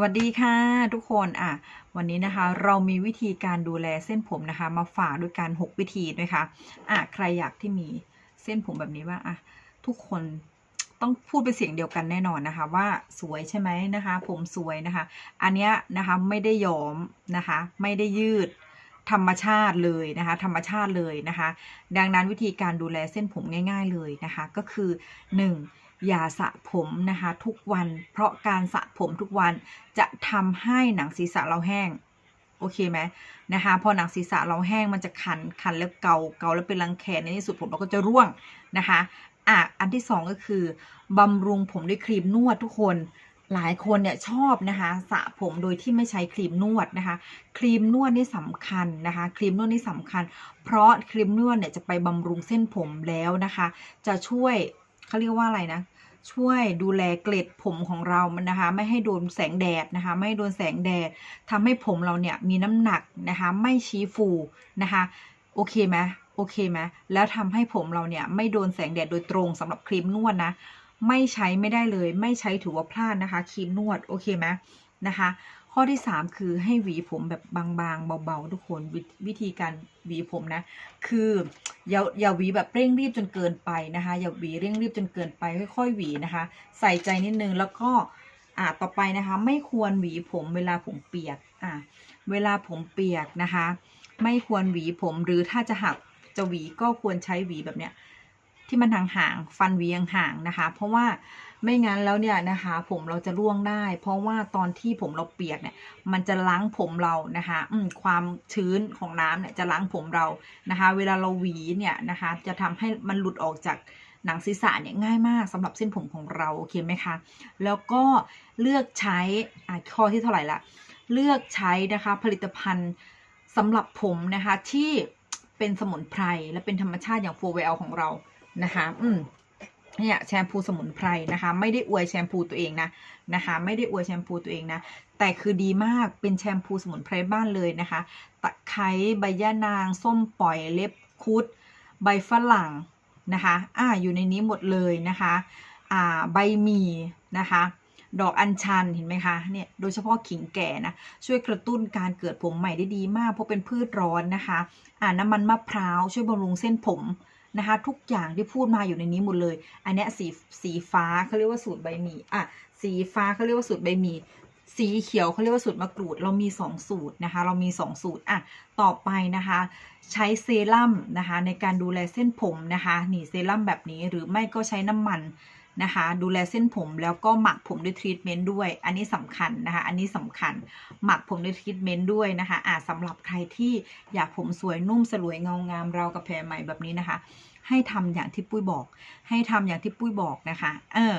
วัสดีค่ะทุกคนอะวันนี้นะคะเรามีวิธีการดูแลเส้นผมนะคะ มาฝากด้วยการ 6 วิธีด้วยคะอะใครอยากที่มีเส้นผมแบบนี้ว่าอะทุกคนต้องพูดเป็นเสียงเดียวกันแน่นอนนะคะ ว่าสวยใช่ไหมนะคะ ผมสวยนะคะ อันเนี้ยนะคะไม่ได้ย้อมนะคะ ไม่ได้ยืด ธรรมชาติเลยนะคะ ธรรมชาติเลยนะคะ ดังนั้นวิธีการดูแลเส้นผมง่าย ๆเลยนะคะ ก็คือ 1. อย่าสระผมนะคะทุกวัน เพราะการสระผมทุกวันจะทำให้หนังศีรษะเราแห้งโอเคไหมนะคะ พอหนังศีรษะเราแห้งมันจะคันคันแล้วเกาเกาแล้วเป็นรังแคในที่สุดผมเราก็จะร่วงนะคะอะอันที่สองก็คือบำรุงผมด้วยครีมนวดทุกคน หลายคนเนี่ยชอบนะคะสระผมโดยที่ไม่ใช้ครีมนวดนะคะ ครีมนวดนี่สำคัญนะคะ ครีมนวดนี่สำคัญ เพราะครีมนวดเนี่ยจะไปบำรุงเส้นผมแล้วนะคะ จะช่วยเขาเรียกว่าอะไรนะช่วยดูแลเกล็ดผมของเรามันนะคะ ไม่ให้โดนแสงแดดนะคะ ไม่ให้โดนแสงแดดทำให้ผมเราเนี่ยมีน้ำหนักนะคะ ไม่ชี้ฟูนะคะ โอเคไหมโอเคไหมแล้วทำให้ผมเราเนี่ยไม่โดนแสงแดดโดยตรงสำหรับครีมนวดนะ ไม่ใช้ไม่ได้เลย ไม่ใช้ถือว่าพลาดนะคะครีมนวดโอเคไหมนะคะ ข้อที่ 3 คือให้หวีผมแบบบางๆ เบาๆ ทุกคนววิธีการหวีผมนะ คืออย่าอย่าหวีแบบเร่งรีบจนเกินไปนะคะ อย่าหวีเร่งรีบจนเกินไป ค่อยๆหวีนะคะ ใส่ใจนิดนึงแล้วก็อ่าต่อไปนะคะ ไม่ควรหวีผมเวลาผมเปียกอ่าเวลาผมเปียกนะคะ ไม่ควรหวีผมหรือถ้าจะหักจะหวีก็ควรใช้หวีแบบเนี้ย ที่มันห่างๆฟันหวียงห่างนะคะ เพราะว่าไม่งั้นแล้วเนี่ยนะคะ ผมเราจะร่วงได้ เพราะว่าตอนที่ผมเราเปียกเนี่ย มันจะล้างผมเรานะคะอืมความชื้นของน้ำเนี่ยจะล้างผมเรานะคะ เวลาเราหวีเนี่ยนะคะ จะทำให้มันหลุดออกจากหนังศีรษะเนี่ยง่ายมากสำหรับเส้นผมของเราโอเคไหมคะ แล้วก็เลือกใช้อะข้อที่เท่าไหร่ละเลือกใช้นะคะผลิตภัณฑ์สำหรับผมนะคะที่เป็นสมุนไพรและเป็นธรรมชาติอย่างโฟเวลของเรา นะคะ อืมเนี่ยแชมพูสมุนไพรนะคะ ไม่ได้อวยแชมพูตัวเองนะนะคะ ไม่ได้อวยแชมพูตัวเองนะ แต่คือดีมากเป็นแชมพูสมุนไพรบ้านเลยนะคะ ตะไคร้ใบย่านาง ส้มปล่อยเล็บคุด ใบฝรั่งนะคะ อ่าอยู่ในนี้หมดเลยนะคะ อ่าใบมีนะคะ ดอกอัญชันเห็นไหมคะเนี่ยโดยเฉพาะขิงแก่นะ ช่วยกระตุ้นการเกิดผมใหม่ได้ดีมากเพราะเป็นพืชร้อนนะคะ อ่าน้ำมันมะพร้าวช่วยบำรุงเส้นผม นะคะทุกอย่างที่พูดมาอยู่ในนี้หมดเลย อันนี้สีสีฟ้าเขาเรียกว่าสูตรใบหมี่อะสีฟ้าเขาเรียกว่าสูตรใบหมี่สีเขียวเขาเรียกว่าสูตรมะกรูด เรามี 2 สูตรนะคะ เรามี 2 สูตรอะต่อไปนะคะ ใช้เซรั่มนะคะในการดูแลเส้นผมนะคะนี่เซรั่มแบบนี้หรือไม่ก็ใช้น้ำมัน นะคะ ดูแลเส้นผมแล้วก็หมักผมด้วยทรีทเมนต์ด้วย อันนี้สำคัญนะคะ อันนี้สำคัญ หมักผมด้วยทรีทเมนต์ด้วยนะคะอะสำหรับใครที่อยากผมสวยนุ่มสลวยเงางามเราวกับแผลใหม่แบบนี้นะคะ ให้ทำอย่างที่ปุ้ยบอก ให้ทำอย่างที่ปุ้ยบอกนะคะ เออ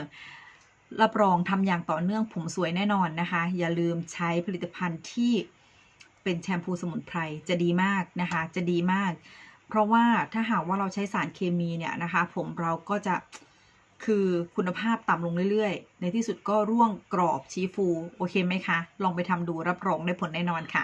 รับรองทำอย่างต่อเนื่องผมสวยแน่นอนนะคะ อย่าลืมใช้ผลิตภัณฑ์ที่เป็นแชมพูสมุนไพรจะดีมากนะคะ จะดีมาก เพราะว่าถ้าหากว่าเราใช้สารเคมีเนี่ยนะคะ ผมเราก็จะ คือคุณภาพต่ำลงเรื่อยๆ ในที่สุดก็ร่วงกรอบชี้ฟู โอเคไหมคะ ลองไปทำดูรับรองได้ผลแน่นอนค่ะ